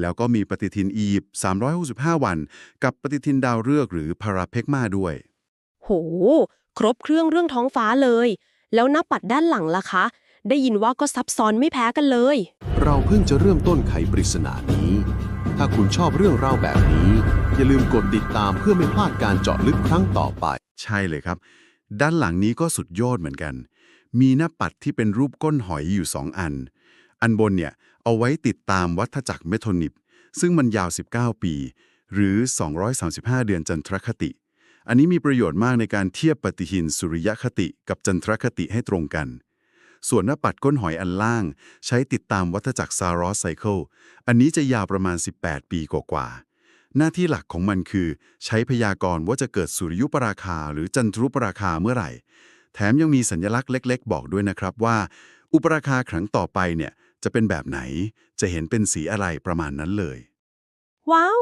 แล้วก็มีปฏิทินอียิปต์365 วัน กับปฏิทินดาวฤกษ์หรือพาราเพกมาด้วย โห ครบเครื่องเรื่องท้องฟ้าเลย แล้วหน้าปัดด้านหลังล่ะคะ ได้ยินว่าก็ซับซ้อนไม่แพ้กันเลย เราเพิ่งจะเริ่มต้นไขปริศนานี้ ถ้าคุณชอบเรื่องราวแบบนี้ อย่าลืมกดติดตามเพื่อไม่พลาดการเจาะลึกครั้งต่อไป ใช่เลยครับ ด้านหลังนี้ก็สุดยอดเหมือนกัน มีหน้าปัดที่เป็นรูปก้นหอยอยู่2อัน อันบนเนี่ยเอาไว้ติดตามวัฏจักรเมโทนิป ซึ่งมันยาว 19 ปี หรือ 235 เดือนจันทรคติ อันนี้มีประโยชน์มากในการเทียบปฏิทินสุริยคติกับจันทรคติให้ตรงกัน ส่วนหน้าปัดก้นหอยอันล่าง ใช้ติดตามวัฏจักรซารอสไซเคิล อันนี้จะยาวประมาณ 18 ปีกว่าๆหน้าที่หลักของมันคือ ใช้พยากรณ์ว่าจะเกิดสุริยุปราคาหรือจันทรุปราคาเมื่อไหร่ แถมยังมีสัญลักษณ์เล็ก ๆ บอกด้วยนะครับว่า อุปราคาครั้งต่อไปเนี่ย จะเป็นแบบไหนจะเห็นเป็นสีอะไรประมาณนั้นเลย ว้าว